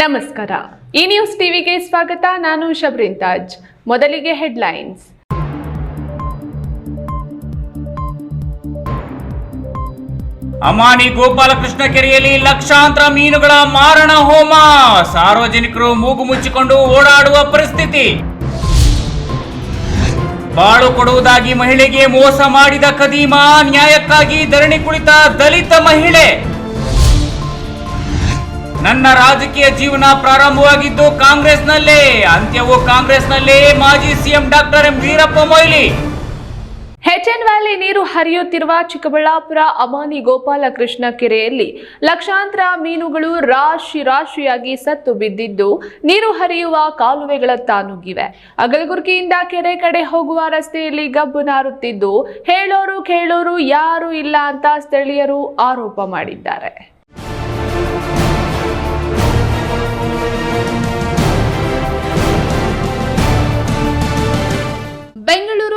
ನಮಸ್ಕಾರ. ಈ ನ್ಯೂಸ್ ಟಿವಿಗೆ ಸ್ವಾಗತ. ನಾನು ಶಬ್ರಿನ್ ತಾಜ್ ಮೊದಲಿಗೆ ಹೆಡ್ಲೈನ್ಸ್ ಅಮಾನಿ ಗೋಪಾಲಕೃಷ್ಣ ಕೆರೆಯಲ್ಲಿ ಲಕ್ಷಾಂತರ ಮೀನುಗಳ ಮಾರಣ ಹೋಮ. ಸಾರ್ವಜನಿಕರು ಮೂಗು ಮುಚ್ಚಿಕೊಂಡು ಓಡಾಡುವ ಪರಿಸ್ಥಿತಿ. ಬಾಳು ಕೊಡುವುದಾಗಿ ಮಹಿಳೆಗೆ ಮೋಸ ಮಾಡಿದ ಖದೀಮ, ನ್ಯಾಯಕ್ಕಾಗಿ ಧರಣಿ ಕುಳಿತ ದಲಿತ ಮಹಿಳೆ. ನನ್ನ ರಾಜಕೀಯ ಜೀವನ ಪ್ರಾರಂಭವಾಗಿದ್ದು ಕಾಂಗ್ರೆಸ್ನಲ್ಲೇ, ಅಂತ್ಯವು ಕಾಂಗ್ರೆಸ್ನಲ್ಲೇ, ಮಾಜಿ CM doctor M Veerappa Moily. HN valley ನೀರು ಹರಿಯುತ್ತಿರುವ ಚಿಕ್ಕಬಳ್ಳಾಪುರ ಅಮಾನಿ ಗೋಪಾಲಕೃಷ್ಣ ಕೆರೆಯಲ್ಲಿ ಲಕ್ಷಾಂತರ ಮೀನುಗಳು ರಾಶಿ ರಾಶಿಯಾಗಿ ಸತ್ತು ಬಿದ್ದಿದ್ದು ನೀರು ಹರಿಯುವ ಕಾಲುವೆಗಳತ್ತ ನುಗ್ಗಿವೆ ಅಗಲಗುರ್ಗಿಯಿಂದ ಕೆರೆ ಕಡೆ ಹೋಗುವ ರಸ್ತೆಯಲ್ಲಿ ಗಬ್ಬು ನಾರುತ್ತಿದ್ದು ಹೇಳೋರು ಕೇಳೋರು ಯಾರು ಇಲ್ಲ ಅಂತ ಸ್ಥಳೀಯರು ಆರೋಪ ಮಾಡಿದ್ದಾರೆ.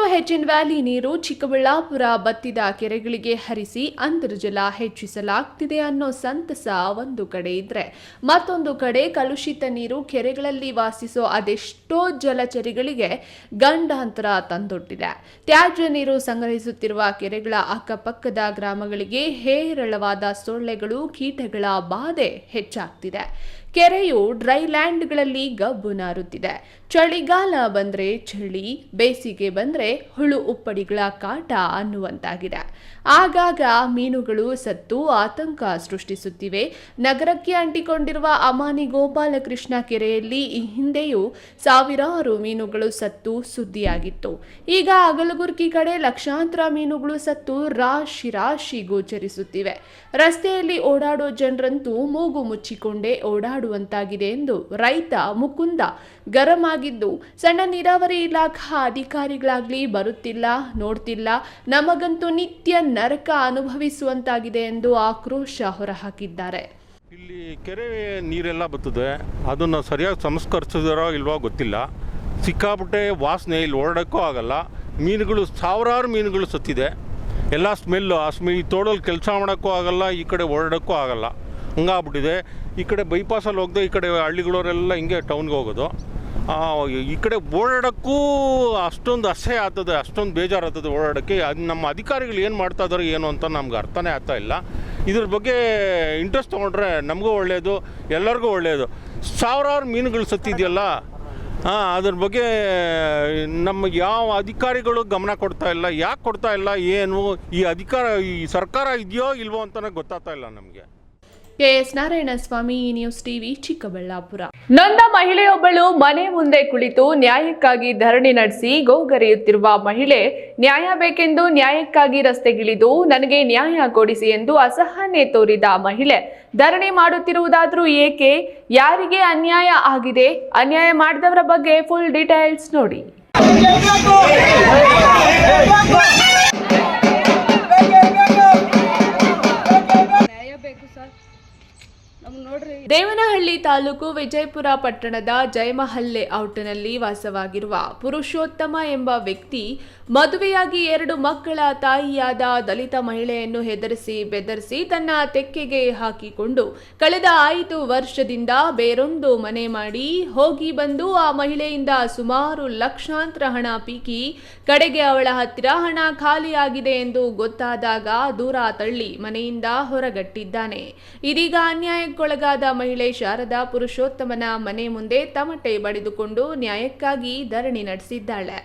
ಹೆಚ್ಚಿನ ವ್ಯಾಲಿ ನೀರು ಚಿಕ್ಕಬಳ್ಳಾಪುರ ಬತ್ತಿದ ಕೆರೆಗಳಿಗೆ ಹರಿಸಿ ಅಂತರ್ಜಲ ಹೆಚ್ಚಿಸಲಾಗ್ತಿದೆ ಅನ್ನೋ ಸಂತಸ ಒಂದು ಕಡೆ ಇದ್ರೆ. ಮತ್ತೊಂದು ಕಡೆ ಕಲುಷಿತ ನೀರು ಕೆರೆಗಳಲ್ಲಿ ವಾಸಿಸೋ ಅದೆಷ್ಟೋ ಜಲಚರಿಗಳಿಗೆ ಗಂಡಾಂತರ ತಂದೊಡ್ಡಿದೆ. ತ್ಯಾಜ್ಯ ನೀರು ಸಂಗ್ರಹಿಸುತ್ತಿರುವ ಕೆರೆಗಳ ಅಕ್ಕಪಕ್ಕದ ಗ್ರಾಮಗಳಿಗೆ ಹೇರಳವಾದ ಸೊಳ್ಳೆಗಳು ಕೀಟಗಳ ಬಾಧೆ ಹೆಚ್ಚಾಗ್ತಿದೆ. ಕೆರೆಯು ಡ್ರೈಲ್ಯಾಂಡ್ಗಳಲ್ಲಿ ಗಬ್ಬು ನಾರುತ್ತಿದೆ. ಚಳಿಗಾಲ ಬಂದ್ರೆ ಚಳಿ, ಬೇಸಿಗೆ ಬಂದ್ರೆ ಹುಳು ಉಪ್ಪಡಿಗಳ ಕಾಟ ಅನ್ನುವಂತಾಗಿದೆ. ಆಗಾಗ ಮೀನುಗಳು ಸತ್ತು ಆತಂಕ ಸೃಷ್ಟಿಸುತ್ತಿವೆ. ನಗರಕ್ಕೆ ಅಂಟಿಕೊಂಡಿರುವ ಅಮಾನಿ ಗೋಪಾಲಕೃಷ್ಣ ಕೆರೆಯಲ್ಲಿ ಈ ಹಿಂದೆಯೂ ಸಾವಿರಾರು ಮೀನುಗಳು ಸತ್ತು ಸುದ್ದಿಯಾಗಿತ್ತು. ಈಗ ಅಗಲಗುರ್ಕಿ ಕಡೆ ಲಕ್ಷಾಂತರ ಮೀನುಗಳು ಸತ್ತು ರಾಶಿ ರಾಶಿ ಗೋಚರಿಸುತ್ತಿವೆ. ರಸ್ತೆಯಲ್ಲಿ ಓಡಾಡೋ ಜನರಂತೂ ಮೂಗು ಮುಚ್ಚಿಕೊಂಡೇ ಓಡಾಡುವಂತಾಗಿದೆ ಎಂದು ರೈತ ಮುಕುಂದ ಗರಂ ಆಗಿದ್ದು ಸಣ್ಣ ನೀರಾವರಿ ಇಲಾಖಾ ಅಧಿಕಾರಿಗಳಾಗ್ಲಿ ಬರುತ್ತಿಲ್ಲ, ನೋಡ್ತಿಲ್ಲ. ನಮಗಂತೂ ನಿತ್ಯ ನರಕ ಅನುಭವಿಸುವಂತಾಗಿದೆ ಎಂದು ಆಕ್ರೋಶ ಹೊರಹಾಕಿದ್ದಾರೆ. ಇಲ್ಲಿ ಕೆರೆ ನೀರೆಲ್ಲ ಬರ್ತದೆ. ಅದನ್ನು ಸರಿಯಾಗಿ ಸಂಸ್ಕರಿಸಿದಾರೋ ಇಲ್ವೋ ಗೊತ್ತಿಲ್ಲ. ಸಿಕ್ಕಾಪಟ್ಟೆ ವಾಸನೆ ಇಲ್ಲಿ ಓಡಾಡೋಕ್ಕೂ ಆಗಲ್ಲ. ಮೀನುಗಳು, ಸಾವಿರಾರು ಮೀನುಗಳು ಸತ್ತಿದೆ. ಎಲ್ಲ ಸ್ಮೆಲ್ಲು, ಆ ಸ್ಮೆ ಈ ತೋಡಲ್ಲಿ ಕೆಲಸ ಮಾಡೋಕ್ಕೂ ಆಗಲ್ಲ, ಈ ಕಡೆ ಓಡಾಡೋಕ್ಕೂ ಆಗಲ್ಲ. ಹಂಗಾಗ್ಬಿಟ್ಟಿದೆ. ಈ ಕಡೆ ಬೈಪಾಸಲ್ಲಿ ಹೋಗ್ದೆ ಈ ಕಡೆ ಹಳ್ಳಿಗಳವರೆಲ್ಲ ಹಿಂಗೆ ಟೌನ್ಗೆ ಹೋಗೋದು. ಈ ಕಡೆ ಓಡಾಡೋಕ್ಕೂ ಅಷ್ಟೊಂದು ಅಸಹ್ಯ ಆಗ್ತದೆ, ಅಷ್ಟೊಂದು ಬೇಜಾರು ಆಗ್ತದೆ ಓಡಾಡೋಕ್ಕೆ. ಅದು ನಮ್ಮ ಅಧಿಕಾರಿಗಳು ಏನು ಮಾಡ್ತಾ ಇದ್ದಾರೆ ಏನು ಅಂತ ನಮ್ಗೆ ಅರ್ಥನೇ ಆಗ್ತಾ ಇಲ್ಲ. ಇದ್ರ ಬಗ್ಗೆ ಇಂಟ್ರೆಸ್ಟ್ ತೊಗೊಂಡ್ರೆ ನಮಗೂ ಒಳ್ಳೆಯದು ಎಲ್ಲರಿಗೂ ಒಳ್ಳೆಯದು ಸಾವಿರಾರು ಮೀನುಗಳು ಸತ್ತಿದೆಯಲ್ಲ? ಹಾಂ ಅದ್ರ ಬಗ್ಗೆ ನಮ್ಮ ಯಾವ ಅಧಿಕಾರಿಗಳು ಗಮನ ಕೊಡ್ತಾ ಇಲ್ಲ, ಯಾಕೆ ಕೊಡ್ತಾ ಇಲ್ಲ, ಏನು, ಈ ಅಧಿಕಾರ, ಈ ಸರ್ಕಾರ ಇದೆಯೋ ಇಲ್ವೋ ಅಂತಲೇ ಗೊತ್ತಾಗ್ತಾ ಇಲ್ಲ ನಮಗೆ. KS Narayanaswamy news TV Chikkaballapur. ನೊಂದ ಮಹಿಳೆಯೊಬ್ಬಳು ಮನೆ ಮುಂದೆ ಕುಳಿತು ನ್ಯಾಯಕ್ಕಾಗಿ ಧರಣಿ ನಡೆಸಿ ಗೋಗರೆಯುತ್ತಿರುವ ಮಹಿಳೆ, ನ್ಯಾಯ ಬೇಕೆಂದು ನ್ಯಾಯಕ್ಕಾಗಿ ರಸ್ತೆಗಿಳಿದು ನನಗೆ ನ್ಯಾಯ ಕೊಡಿಸಿ ಎಂದು ಅಸಹನೆ ತೋರಿದ ಮಹಿಳೆ, ಧರಣಿ ಮಾಡುತ್ತಿರುವುದಾದ್ರೂ ಏಕೆ? ಯಾರಿಗೆ ಅನ್ಯಾಯ ಆಗಿದೆ? ಅನ್ಯಾಯ ಮಾಡಿದವರ ಬಗ್ಗೆ ಫುಲ್ ಡೀಟೇಲ್ಸ್ ನೋಡಿ. ದೇವನಹಳ್ಳಿ ತಾಲೂಕು ವಿಜಯಪುರ ಪಟ್ಟಣದ ಜಯಮಹಲ್ಲೆ ಔಟ್ನಲ್ಲಿ ವಾಸವಾಗಿರುವ ಪುರುಷೋತ್ತಮ ಎಂಬ ವ್ಯಕ್ತಿ, ಮದುವೆಯಾಗಿ ಎರಡು ಮಕ್ಕಳ ತಾಯಿಯಾದ ದಲಿತ ಮಹಿಳೆಯನ್ನು ಹೆದರಿಸಿ ಬೆದರಿಸಿ ತನ್ನ ತೆಕ್ಕೆಗೆ ಹಾಕಿಕೊಂಡು ಕಳೆದ ಐದು ವರ್ಷದಿಂದ ಬೇರೊಂದು ಮನೆ ಮಾಡಿ ಹೋಗಿ ಬಂದು ಆ ಮಹಿಳೆಯಿಂದ ಸುಮಾರು ಲಕ್ಷಾಂತರ ಹಣ ಪೀಕಿ ಕಡೆಗೆ ಅವಳ ಹತ್ತಿರ ಹಣ ಖಾಲಿಯಾಗಿದೆ ಎಂದು ಗೊತ್ತಾದಾಗ ದೂರ ತಳ್ಳಿ ಮನೆಯಿಂದ ಹೊರಗಟ್ಟಿದ್ದಾನೆ. ಇದೀಗ ಅನ್ಯಾಯಕ್ಕೊಳಗಾದ ಮಹಿಳೆ ಶಾರದಾ ಪುರುಷೋತ್ತಮನ ಮನೆ ಮುಂದೆ ತಮಟೆ ಬಡಿದುಕೊಂಡು ನ್ಯಾಯಕ್ಕಾಗಿ ಧರಣಿ ನಡೆಸಿದ್ದಾಳೆ.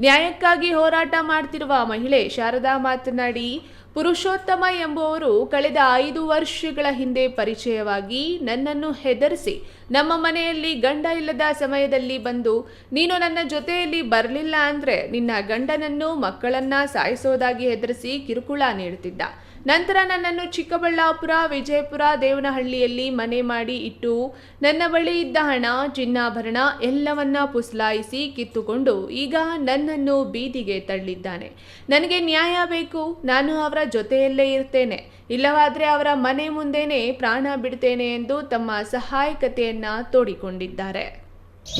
ನ್ಯಾಯಕ್ಕಾಗಿ ಹೋರಾಟ ಮಾಡ್ತಿರುವ ಮಹಿಳೆ ಶಾರದಾ ಮಾತನಾಡಿ, ಪುರುಷೋತ್ತಮ ಎಂಬುವರು ಕಳೆದ ಐದು ವರ್ಷಗಳ ಹಿಂದೆ ಪರಿಚಯವಾಗಿ ನನ್ನನ್ನು ಹೆದರಿಸಿ ನಮ್ಮ ಮನೆಯಲ್ಲಿ ಗಂಡ ಇಲ್ಲದ ಸಮಯದಲ್ಲಿ ಬಂದು, ನೀನು ನನ್ನ ಜೊತೆಯಲ್ಲಿ ಬರಲಿಲ್ಲ ಅಂದ್ರೆ ನಿನ್ನ ಗಂಡನನ್ನು ಮಕ್ಕಳನ್ನ ಸಾಯಿಸೋದಾಗಿ ಹೆದರಿಸಿ ಕಿರುಕುಳ ನೀಡುತ್ತಿದ್ದ. ನಂತರ ನನ್ನನ್ನು ಚಿಕ್ಕಬಳ್ಳಾಪುರ, ವಿಜಯಪುರ, ದೇವನಹಳ್ಳಿಯಲ್ಲಿ ಮನೆ ಮಾಡಿ ಇಟ್ಟು, ನನ್ನ ಬಳಿ ಇದ್ದ ಹಣ, ಚಿನ್ನಾಭರಣ ಎಲ್ಲವನ್ನ ಪುಸ್ಲಾಯಿಸಿ ಕಿತ್ತುಕೊಂಡು ಈಗ ನನ್ನನ್ನು ಬೀದಿಗೆ ತಳ್ಳಿದ್ದಾನೆ. ನನಗೆ ನ್ಯಾಯ ಬೇಕು. ನಾನು ಅವರ ಜೊತೆಯಲ್ಲೇ ಇರ್ತೇನೆ. ಇಲ್ಲವಾದ್ರೆ ಅವರ ಮನೆ ಮುಂದೆನೇ ಪ್ರಾಣ ಬಿಡ್ತೇನೆ ಎಂದು ತಮ್ಮ ಸಹಾಯಕತೆಯನ್ನ ತೋಡಿಕೊಂಡಿದ್ದಾರೆ.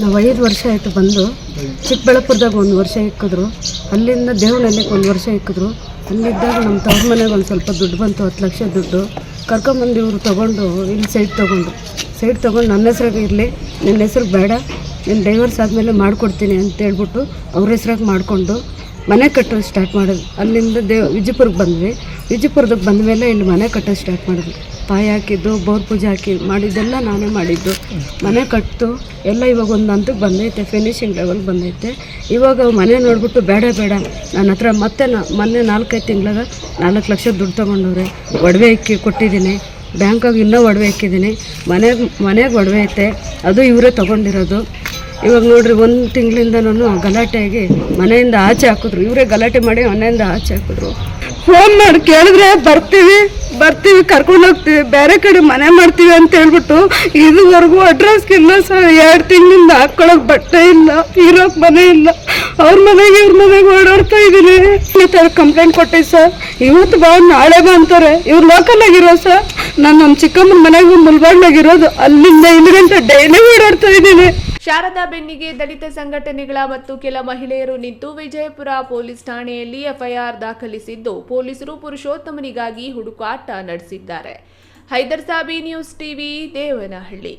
ನಾವು ಐದು ವರ್ಷ ಆಯಿತು ಬಂದು ಚಿಕ್ಕಬಳ್ಳಾಪುರದಾಗ ಒಂದು ವರ್ಷ ಇಕ್ಕಿದ್ರು, ಅಲ್ಲಿಂದ ದೇವನಹಳ್ಳಿಗೆ ಒಂದು ವರ್ಷ ಇಕ್ಕಿದ್ರು. ಅಲ್ಲಿದ್ದಾಗ ನಮ್ಮ ತವ್ರ ಮನೆಗೆ ಒಂದು ಸ್ವಲ್ಪ ದುಡ್ಡು ಬಂತು, ಹತ್ತು ಲಕ್ಷ ದುಡ್ಡು. ಕರ್ಕೊಂಬಂದು ಇವರು ತೊಗೊಂಡು, ಇಲ್ಲಿ ಸೈಟ್ ತೊಗೊಂಡ್ರು. ಸೈಟ್ ತೊಗೊಂಡು ನನ್ನ ಹೆಸ್ರಾಗ ಇರಲಿ ನನ್ನ ಹೆಸ್ರು ಬೇಡ ನಿನ್ನ ಡೈವರ್ಸ್ ಆದಮೇಲೆ ಮಾಡಿಕೊಡ್ತೀನಿ ಅಂತ ಹೇಳ್ಬಿಟ್ಟು ಅವ್ರ ಹೆಸ್ರಾಗ ಮಾಡಿಕೊಂಡು ಮನೆ ಕಟ್ಟೋದು ಸ್ಟಾರ್ಟ್ ಮಾಡೋದು ಅಲ್ಲಿಂದ ದೇವ್ ವಿಜಯಪುರಕ್ಕೆ ಬಂದ್ವಿ. ವಿಜಯಪುರದಕ್ಕೆ ಬಂದ ಮೇಲೆ ಇಲ್ಲಿ ಮನೆ ಕಟ್ಟೋದು ಸ್ಟಾರ್ಟ್ ಮಾಡಿದ್ವಿ. ಪಾಯ ಹಾಕಿದ್ದು, ಬೋರ್ ಪೂಜೆ ಹಾಕಿ ಮಾಡಿದ್ದೆಲ್ಲ ನಾನೇ ಮಾಡಿದ್ದು. ಮನೆ ಕಟ್ಟು ಎಲ್ಲ ಇವಾಗ ಒಂದು ಹಂತಕ್ಕೆ ಬಂದೈತೆ ಫಿನಿಶಿಂಗ್ ಲೆವೆಲ್ ಬಂದೈತೆ. ಇವಾಗ ಮನೆ ನೋಡಿಬಿಟ್ಟು ಬೇಡ ಬೇಡ. ನನ್ನ ಹತ್ರ ಮತ್ತೆ ನಾ, ಮೊನ್ನೆ ನಾಲ್ಕೈದು ತಿಂಗಳಾಗ ನಾಲ್ಕು ಲಕ್ಷ ದುಡ್ಡು ತೊಗೊಂಡವ್ರೆ. ಒಡವೆ ಇಕ್ಕಿ ಕೊಟ್ಟಿದ್ದೀನಿ. ಬ್ಯಾಂಕಾಗ ಇನ್ನೂ ಒಡವೆ ಇಕ್ಕಿದ್ದೀನಿ. ಮನೆಗೆ ಮನೆಗೆ ಒಡವೆ ಐತೆ. ಅದು ಇವರೇ ತೊಗೊಂಡಿರೋದು. ಇವಾಗ ನೋಡ್ರಿ, ಒಂದು ತಿಂಗಳಿಂದ ನಾನು ಗಲಾಟೆಯಾಗಿ ಮನೆಯಿಂದ ಆಚೆ ಹಾಕಿದ್ರು. ಇವರೇ ಗಲಾಟೆ ಮಾಡಿ ಮನೆಯಿಂದ ಆಚೆ ಹಾಕಿದ್ರು. ಫೋನ್ ಮಾಡಿ ಕೇಳಿದ್ರೆ ಬರ್ತೀವಿ ಬರ್ತೀವಿ, ಕರ್ಕೊಂಡು ಹೋಗ್ತೀವಿ, ಬೇರೆ ಕಡೆ ಮನೆ ಮಾಡ್ತೀವಿ ಅಂತ ಹೇಳ್ಬಿಟ್ಟು ಇದುವರೆಗೂ ಅಡ್ರೆಸ್ ಇಲ್ಲ ಸರ್ ಎರಡು ತಿಂಗಳಿಂದ ಹಾಕ್ಕೊಳಕ್ ಬಟ್ಟೆ ಇಲ್ಲ, ಇರೋಕ್ ಮನೆ ಇಲ್ಲ. ಅವ್ರ ಮನೆಗೆ, ಇವ್ರ ಮನೆಗೆ ಓಡಾಡ್ತಾ ಇದ್ದೀನಿ ಥರ ಕಂಪ್ಲೇಂಟ್ ಕೊಟ್ಟಿ ಸರ್. ಇವತ್ತು ಬಾ, ನಾಳೆ ಬಾ ಅಂತಾರೆ. ಇವ್ರು ಲೋಕಲ್ ಆಗಿರೋ ಸರ್. ನಾನು ನಮ್ಮ ಚಿಕ್ಕಮ್ಮನ ಮನೆಗೆ ಮುಲ್ಬಾಡ್ನಾಗಿರೋದು ಅಲ್ಲಿಂದ ಇಲ್ಲಿ ಗಂಟೆ ಡೈಲಿ ಓಡಾಡ್ತಾ ಇದ್ದೀನಿ ಶಾರದಾ ಬೆನ್ನಿಗೆ ದಲಿತ ಸಂಘಟನೆಗಳ ಮತ್ತು ಕೆಲ ಮಹಿಳೆಯರು ನಿಂತು ವಿಜಯಪುರ ಪೊಲೀಸ್ ಠಾಣೆಯಲ್ಲಿ ಎಫ್ಐಆರ್ ದಾಖಲಿಸಿದ್ದು, ಪೊಲೀಸರು ಪುರುಷೋತ್ತಮನಿಗಾಗಿ ಹುಡುಕಾಟ ನಡೆಸಿದ್ದಾರೆ. Haidar Sabi news TV, Devanahalli.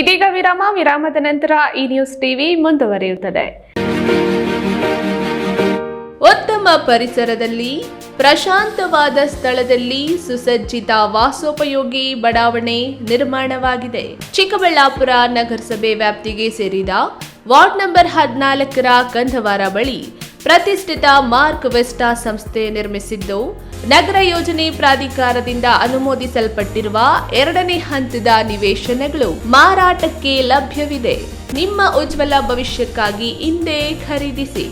ಇದೀಗ ವಿರಾಮ, ವಿರಾಮದ ನಂತರ ಈ ನ್ಯೂಸ್ ಟಿವಿ ಮುಂದುವರಿಯುತ್ತದೆ. ಉತ್ತಮ ಪರಿಸರದಲ್ಲಿ, ಪ್ರಶಾಂತವಾದ ಸ್ಥಳದಲ್ಲಿ ಸುಸಜ್ಜಿತ ವಾಸೋಪಯೋಗಿ ಬಡಾವಣೆ ನಿರ್ಮಾಣವಾಗಿದೆ. ಚಿಕ್ಕಬಳ್ಳಾಪುರ ನಗರಸಭೆ ವ್ಯಾಪ್ತಿಗೆ ಸೇರಿದ ವಾರ್ಡ್ ನಂಬರ್ ಹದಿನಾಲ್ಕರ ಕಂಧವಾರ ಬಳಿ ಪ್ರತಿಷ್ಠಿತ ಮಾರ್ಕ್ ವೆಸ್ಟಾ ಸಂಸ್ಥೆ ನಿರ್ಮಿಸಿದ್ದು, ನಗರ ಯೋಜನೆ ಪ್ರಾಧಿಕಾರದಿಂದ ಅನುಮೋದಿಸಲ್ಪಟ್ಟಿರುವ ಎರಡನೇ ಹಂತದ ನಿವೇಶನಗಳು ಮಾರಾಟಕ್ಕೆ ಲಭ್ಯವಿದೆ. ನಿಮ್ಮ ಉಜ್ವಲ ಭವಿಷ್ಯಕ್ಕಾಗಿ ಹಿಂದೆ ಖರೀದಿಸಿ.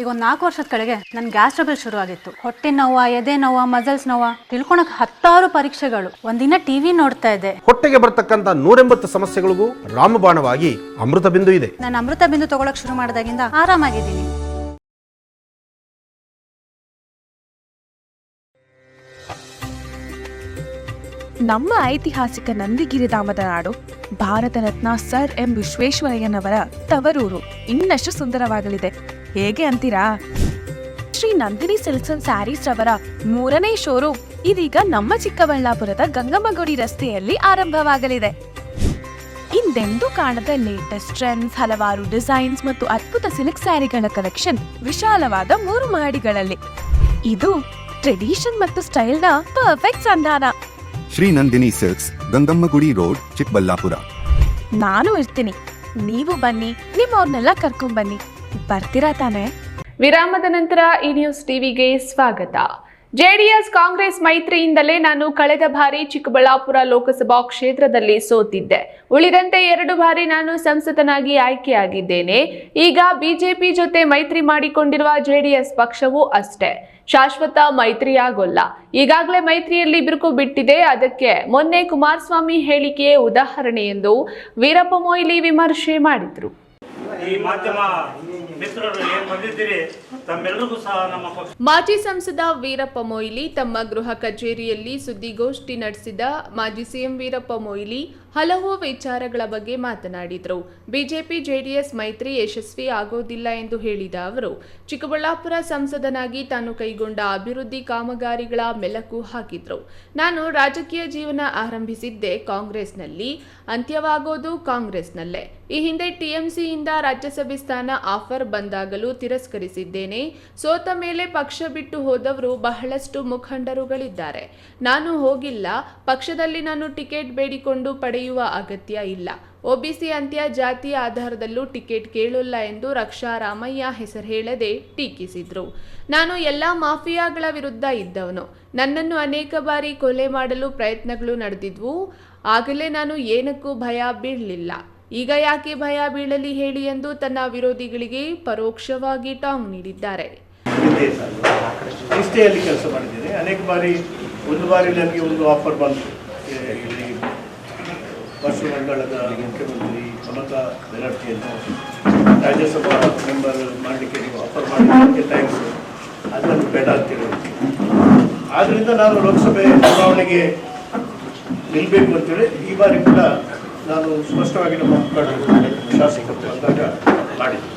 ಈಗ ಒಂದು ನಾಲ್ಕು ವರ್ಷದ ಕೆಳಗೆ ನನ್ ಗ್ಯಾಸ್ ಟ್ರಬಲ್ ಶುರು ಆಗಿತ್ತು. ಹೊಟ್ಟೆ ನೋವ ಎದೆ ನೋವ ಮಸಲ್ಸ್ ನೋವ. ತಿಳ್ಕೊಳಕ್ ಹತ್ತಾರು ಪರೀಕ್ಷೆಗಳು. ಒಂದಿನ ಟಿವಿ ನೋಡ್ತಾ ಇದ್ದೆ. ಹೊಟ್ಟೆಗೆ ಬರ್ತಕ್ಕಂತ ನೂರೆಂಬತ್ತು ಸಮಸ್ಯೆಗಳಿಗೂ ರಾಮಬಾಣವಾಗಿ ಅಮೃತ ಬಿಂದು ಇದೆ. ನಾನು ಅಮೃತ ಬಿಂದು ತಗೊಳಕ್ ಶುರು ಮಾಡಿದಾಗಿಂದ ಆರಾಮಾಗಿದ್ದೀನಿ. ನಮ್ಮ ಐತಿಹಾಸಿಕ ನಂದಿಗಿರಿಧಾಮದ ನಾಡು ಭಾರತ ರತ್ನ ಸರ್ ಎಂ ವಿಶ್ವೇಶ್ವರಯ್ಯನವರ ತವರೂರು. ಇನ್ನಷ್ಟು ಸುಂದರವಾಗಲಿದೆ. ಹೇಗೆ ಅಂತೀರಾ? Shri Nandini silks and sarees ರವರ ಮೂರನೇ ಶೋರೂಮ್ ಇದೀಗ ನಮ್ಮ ಚಿಕ್ಕಬಳ್ಳಾಪುರದ ಗಂಗಮ್ಮಗುಡಿ ರಸ್ತೆಯಲ್ಲಿ ಆರಂಭವಾಗಲಿದೆ. ಹಿಂದೆಂದೂ ಕಾಣದ ಲೇಟೆಸ್ಟ್ ಟ್ರೆಂಡ್ಸ್ ಹಲವಾರು ಡಿಸೈನ್ಸ್ ಮತ್ತು ಅದ್ಭುತ ಸಿಲ್ಕ್ ಸ್ಯಾರಿಗಳ ಕಲೆಕ್ಷನ್ ವಿಶಾಲವಾದ ಮೂರು ಮಹಡಿಗಳಲ್ಲಿ. ಇದು ಟ್ರೆಡಿಷನ್ ಮತ್ತು ಸ್ಟೈಲ್ನ ಪರ್ಫೆಕ್ಟ್ ಸಂಧಾನ. Shri Nandini silks Gangammagudi road Chikkaballapur. ನಾನು ಇರ್ತೀನಿ. ನೀವು ಬನ್ನಿ ನಿಮ್ಮವ್ರನ್ನೆಲ್ಲ ಕರ್ಕೊಂಬನ್ನಿ ಬರ್ತೀರಾ ತಾನೆ? ವಿರಾಮದ ನಂತರ ಈ ನ್ಯೂಸ್ ಟಿವಿಗೆ ಸ್ವಾಗತ. ಜೆಡಿಎಸ್ ಕಾಂಗ್ರೆಸ್ ಮೈತ್ರಿಯಿಂದಲೇ ನಾನು ಕಳೆದ ಬಾರಿ ಚಿಕ್ಕಬಳ್ಳಾಪುರ ಲೋಕಸಭಾ ಕ್ಷೇತ್ರದಲ್ಲಿ ಸೋತಿದ್ದೆ. ಉಳಿದಂತೆ ಎರಡು ಬಾರಿ ನಾನು ಸಂಸದನಾಗಿ ಆಯ್ಕೆಯಾಗಿದ್ದೇನೆ. ಈಗ ಬಿಜೆಪಿ ಜೊತೆ ಮೈತ್ರಿ ಮಾಡಿಕೊಂಡಿರುವ ಜೆಡಿಎಸ್ ಪಕ್ಷವೂ ಅಷ್ಟೇ. ಶಾಶ್ವತ ಮೈತ್ರಿಯಾಗೋಲ್ಲ. ಈಗಾಗಲೇ ಮೈತ್ರಿಯಲ್ಲಿ ಬಿರುಕು ಬಿಟ್ಟಿದೆ. ಅದಕ್ಕೆ ಮೊನ್ನೆ ಕುಮಾರಸ್ವಾಮಿ ಹೇಳಿಕೆಯೇ ಉದಾಹರಣೆ ಎಂದು ವೀರಪ್ಪ ಮೊಯ್ಲಿ ವಿಮರ್ಶೆ ಮಾಡಿದ್ರು. ಈ ಮಾಧ್ಯಮ ಮಿತ್ರರು ಏನ್ ಬಂದಿದ್ದೀರಿ? ತಮ್ಮೆಲ್ಲರಿಗೂ ಸಹ ನಮ್ಮ ಮಾಜಿ ಸಂಸದ ವೀರಪ್ಪ ಮೊಯ್ಲಿ ತಮ್ಮ ಗೃಹ ಕಚೇರಿಯಲ್ಲಿ ಸುದ್ದಿಗೋಷ್ಠಿ ನಡೆಸಿದ ಮಾಜಿ ಸಿಎಂ ವೀರಪ್ಪ ಮೊಯ್ಲಿ ಹಲವು ವಿಚಾರಗಳ ಬಗ್ಗೆ ಮಾತನಾಡಿದರು. ಬಿಜೆಪಿ, ಜೆಡಿಎಸ್ ಮೈತ್ರಿ ಯಶಸ್ವಿ ಆಗೋದಿಲ್ಲ ಎಂದು ಹೇಳಿದ ಅವರು, ಚಿಕ್ಕಬಳ್ಳಾಪುರ ಸಂಸದನಾಗಿ ತಾನು ಕೈಗೊಂಡ ಅಭಿವೃದ್ಧಿ ಕಾಮಗಾರಿಗಳ ಮೆಲಕು ಹಾಕಿದ್ರು. ನಾನು ರಾಜಕೀಯ ಜೀವನ ಆರಂಭಿಸಿದ್ದೆ ಕಾಂಗ್ರೆಸ್ನಲ್ಲಿ, ಅಂತ್ಯವಾಗೋದು ಕಾಂಗ್ರೆಸ್ನಲ್ಲೇ. ಈ ಹಿಂದೆ ಟಿಎಂಸಿಯಿಂದ ರಾಜ್ಯಸಭೆ ಸ್ಥಾನ ಆಫರ್ ಬಂದಾಗಲೂ ತಿರಸ್ಕರಿಸಿದ್ದೇನೆ. ಸೋತ ಮೇಲೆ ಪಕ್ಷ ಬಿಟ್ಟು ಹೋದವರು ಬಹಳಷ್ಟು ಮುಖಂಡರುಗಳಿದ್ದಾರೆ. ನಾನು ಹೋಗಿಲ್ಲ. ಪಕ್ಷದಲ್ಲಿ ನಾನು ಟಿಕೆಟ್ ಬೇಡಿಕೊಂಡು ಪಡೆಯುವ ಅಗತ್ಯ ಇಲ್ಲ. ಒಬಿಸಿ ಅಂತ್ಯ ಜಾತಿ ಆಧಾರದಲ್ಲೂ ಟಿಕೆಟ್ ಕೇಳೋಲ್ಲ ಎಂದು ರಕ್ಷಾ ರಾಮಯ್ಯ ಹೆಸರು ಹೇಳದೆ ಟೀಕಿಸಿದ್ರು. ನಾನು ಎಲ್ಲ ಮಾಫಿಯಾಗಳ ವಿರುದ್ಧ ಇದ್ದವನು. ನನ್ನನ್ನು ಅನೇಕ ಬಾರಿ ಕೊಲೆ ಮಾಡಲು ಪ್ರಯತ್ನಗಳು ನಡೆದಿದ್ವು. ಆಗಲೇ ನಾನು ಏನಕ್ಕೂ ಭಯ ಬೀಳಲಿಲ್ಲ. ಈಗ ಯಾಕೆ ಭಯ ಬೀಳಲಿ ಹೇಳಿ ಎಂದು ತನ್ನ ವಿರೋಧಿಗಳಿಗೆ ಪರೋಕ್ಷವಾಗಿ ಟಾಂಗ್ ನೀಡಿದ್ದಾರೆ. ಅನೇಕ ಬಾರಿ ಒಂದು ಬಾರಿ ನನಗೆ ಒಂದು ಆಫರ್ ಬಂತು. ಪಶ್ಚಿಮ ಬಂಗಾಳದ ಮುಖ್ಯಮಂತ್ರಿ ಮಮತಾ ಬೆನರ್ಜಿಯನ್ನು ರಾಜ್ಯಸಭಾ ಮೆಂಬರ್ ಮಾಡಲಿಕ್ಕೆ ನೀವು ಆಫರ್ ಮಾಡಿದ್ದಕ್ಕೆ ಥ್ಯಾಂಕ್ಸ್ ಅದನ್ನು ಬೇಡ ಅಂತೇಳಿ ಆದ್ದರಿಂದ ನಾನು ಲೋಕಸಭೆ ಚುನಾವಣೆಗೆ ನಿಲ್ಲಬೇಕು ಅಂತೇಳಿ ಈ ಬಾರಿ ಕೂಡ ನಾನು ಸ್ಪಷ್ಟವಾಗಿ ನಮ್ಮ ಬಂದಾಗ ಮಾಡಿದ್ದೆ.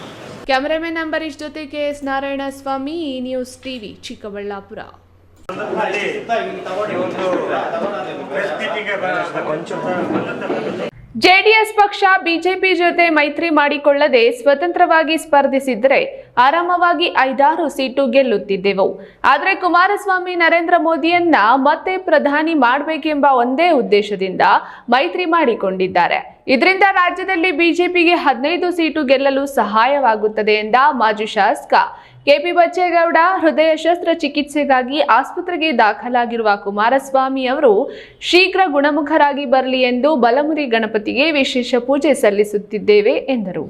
ಕ್ಯಾಮರಾಮನ್ ಅಂಬರೀಶ್ ಜೊತೆ KS Narayana Swamy E news TV Chikkaballapur. JDS ಪಕ್ಷ ಬಿಜೆಪಿ ಜೊತೆ ಮೈತ್ರಿ ಮಾಡಿಕೊಳ್ಳದೆ ಸ್ವತಂತ್ರವಾಗಿ ಸ್ಪರ್ಧಿಸಿದ್ರೆ ಆರಾಮವಾಗಿ ಐದಾರು ಸೀಟು ಗೆಲ್ಲುತ್ತಿದ್ದೆವು. ಆದರೆ ಕುಮಾರಸ್ವಾಮಿ ನರೇಂದ್ರ ಮೋದಿಯನ್ನ ಮತ್ತೆ ಪ್ರಧಾನಿ ಮಾಡಬೇಕೆಂಬ ಒಂದೇ ಉದ್ದೇಶದಿಂದ ಮೈತ್ರಿ ಮಾಡಿಕೊಂಡಿದ್ದಾರೆ. ಇದರಿಂದ ರಾಜ್ಯದಲ್ಲಿ ಬಿಜೆಪಿಗೆ ಹದಿನೈದು ಸೀಟು ಗೆಲ್ಲಲು ಸಹಾಯವಾಗುತ್ತದೆ ಎಂದ ಮಾಜಿ ಶಾಸಕ ಕೆಪಿ ಬಚ್ಚೇಗೌಡ ಹೃದಯ ಶಸ್ತ್ರಚಿಕಿತ್ಸೆಗಾಗಿ ಆಸ್ಪತ್ರೆಗೆ ದಾಖಲಾಗಿರುವ ಕುಮಾರಸ್ವಾಮಿ ಅವರು ಶೀಘ್ರ ಗುಣಮುಖರಾಗಿ ಬರಲಿ ಎಂದು ಬಲಮುರಿ ಗಣಪತಿಗೆ ವಿಶೇಷ ಪೂಜೆ ಸಲ್ಲಿಸುತ್ತಿದ್ದೇವೆ ಎಂದರು.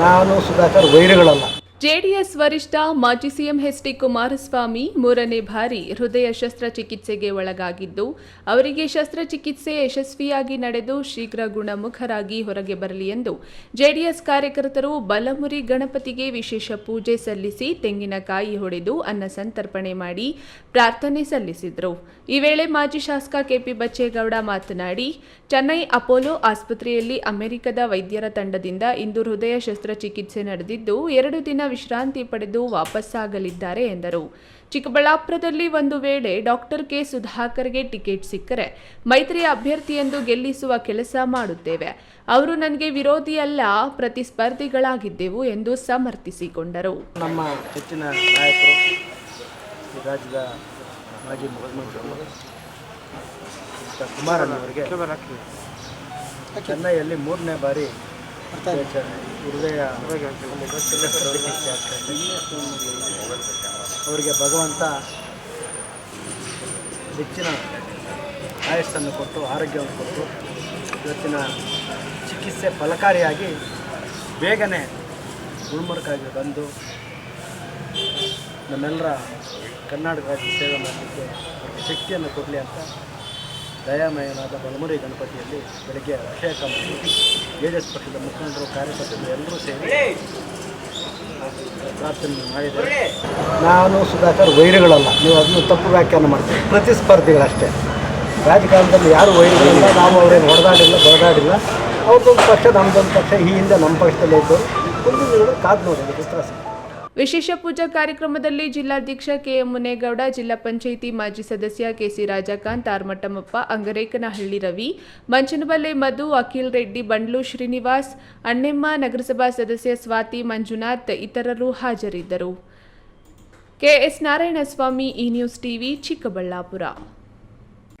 ನಾನು ಸುಧಾಕರ್ ವೈರಿಗಳಲ್ಲ. ಜೆಡಿಎಸ್ ವರಿಷ್ಠ ಮಾಜಿ ಸಿಎಂ ಎಚ್ ಡಿ ಕುಮಾರಸ್ವಾಮಿ ಮೂರನೇ ಬಾರಿ ಹೃದಯ ಶಸ್ತ್ರಚಿಕಿತ್ಸೆಗೆ ಒಳಗಾಗಿದ್ದು, ಅವರಿಗೆ ಶಸ್ತ್ರಚಿಕಿತ್ಸೆ ಯಶಸ್ವಿಯಾಗಿ ನಡೆದು ಶೀಘ್ರ ಗುಣಮುಖರಾಗಿ ಹೊರಗೆ ಬರಲಿ ಎಂದು ಜೆಡಿಎಸ್ ಕಾರ್ಯಕರ್ತರು ಬಲಮುರಿ ಗಣಪತಿಗೆ ವಿಶೇಷ ಪೂಜೆ ಸಲ್ಲಿಸಿ ತೆಂಗಿನಕಾಯಿ ಹೊಡೆದು ಅನ್ನ ಸಂತರ್ಪಣೆ ಮಾಡಿ ಪ್ರಾರ್ಥನೆ ಸಲ್ಲಿಸಿದರು. ಈ ವೇಳೆ ಮಾಜಿ ಶಾಸಕ ಕೆಪಿ ಬಚ್ಚೇಗೌಡ ಮಾತನಾಡಿ, ಚೆನ್ನೈ ಅಪೋಲೋ ಆಸ್ಪತ್ರೆಯಲ್ಲಿ ಅಮೆರಿಕದ ವೈದ್ಯರ ತಂಡದಿಂದ ಇಂದು ಹೃದಯ ಶಸ್ತ್ರಚಿಕಿತ್ಸೆ ನಡೆದಿದ್ದು, ಎರಡು ದಿನ ವಿಶ್ರಾಂತಿ ಪಡೆದು ವಾಪಸ್ಸಾಗಲಿದ್ದಾರೆ ಎಂದರು. ಚಿಕ್ಕಬಳ್ಳಾಪುರದಲ್ಲಿ ಒಂದು ವೇಳೆ ಡಾಕ್ಟರ್ ಕೆ. ಸುಧಾಕರ್ಗೆ ಟಿಕೆಟ್ ಸಿಕ್ಕರೆ ಮೈತ್ರಿ ಅಭ್ಯರ್ಥಿಯೆಂದು ಗೆಲ್ಲಿಸುವ ಕೆಲಸ ಮಾಡುತ್ತೇವೆ. ಅವರು ನನಗೆ ವಿರೋಧಿಯಲ್ಲ, ಪ್ರತಿಸ್ಪರ್ಧಿಗಳಾಗಿದ್ದೆವು ಎಂದು ಸಮರ್ಥಿಸಿಕೊಂಡರು. ನಮ್ಮ ಮಾಜಿ ಕುಮಾರಣ್ಣವರಿಗೆ ಚೆನ್ನೈಯಲ್ಲಿ ಮೂರನೇ ಬಾರಿ ಹೃದಯ. ಅವರಿಗೆ ಭಗವಂತ ಹೆಚ್ಚಿನ ಆಯಸ್ಸನ್ನು ಕೊಟ್ಟು, ಆರೋಗ್ಯವನ್ನು ಕೊಟ್ಟು, ಇವತ್ತಿನ ಚಿಕಿತ್ಸೆ ಫಲಕಾರಿಯಾಗಿ ಬೇಗನೆ ಗುಲ್ಮರ್ಗಾಗಿ ಬಂದು ನಮ್ಮೆಲ್ಲರ ಕರ್ನಾಟಕ ರಾಜ್ಯ ಸೇವೆ ಮಾಡಲಿಕ್ಕೆ ಅವರಿಗೆ ಶಕ್ತಿಯನ್ನು ಕೊಡಲಿ ಅಂತ ದಯಾಮಯನಾದ ಬಲಮುರಿ ಗಣಪತಿಯಲ್ಲಿ ಬೆಳಗ್ಗೆ ಅಭಿಷೇಕ ಮಾಡಿ ಜೆ ಎಸ್ ಪಕ್ಷದ ಮುಖಂಡರು, ಕಾರ್ಯಕರ್ತರು ಎಲ್ಲರೂ ಸೇರಿ ಪ್ರಾರ್ಥನೆ ಮಾಡಿದ್ದಾರೆ. ನಾನು ಸುಧಾಕರ್ ವೈರಿಗಳಲ್ಲ, ನೀವು ಅದನ್ನು ತಪ್ಪು ವ್ಯಾಖ್ಯಾನ ಮಾಡ್ತೀವಿ ಪ್ರತಿಸ್ಪರ್ಧಿಗಳಷ್ಟೇ. ರಾಜಕಾರಣದಲ್ಲಿ ಯಾರು ವೈರಿಗಳಿಲ್ಲ, ನಾವು ಅವರೇನು ಹೊಡೆದಾಡಿಲ್ಲ ಬಡದಾಡಿಲ್ಲ ಅವ್ರದ್ದೊಂದು ಪಕ್ಷ ನಮ್ಮದೊಂದು ಪಕ್ಷ, ಈ ಹಿಂದೆ ನಮ್ಮ ಪಕ್ಷದಲ್ಲೇ ಇದ್ದರು ಒಂದು ಕಾದು ನೋಡಿ. ವಿಶೇಷ ಪೂಜಾ ಕಾರ್ಯಕ್ರಮದಲ್ಲಿ ಜಿಲ್ಲಾಧ್ಯಕ್ಷ ಕೆಎಂ ಮುನೇಗೌಡ, ಜಿಲ್ಲಾ ಪಂಚಾಯಿತಿ ಮಾಜಿ ಸದಸ್ಯ ಕೆಸಿ ರಾಜಕಾಂತ್ ಆರ್ಮಟ್ಟಮಪ್ಪ ಅಂಗರೇಕನಹಳ್ಳಿ ರವಿ, ಮಂಚನಬಲ್ಲೆ ಮಧು, ಅಖಿಲ್ ರೆಡ್ಡಿ, ಬಂಡ್ಲು ಶ್ರೀನಿವಾಸ್, ಅಣ್ಣೆಮ್ಮ ನಗರಸಭಾ ಸದಸ್ಯ ಸ್ವಾತಿ ಮಂಜುನಾಥ್ ಇತರರು ಹಾಜರಿದ್ದರು. KS Narayanaswamy, E news TV, Chikkaballapur.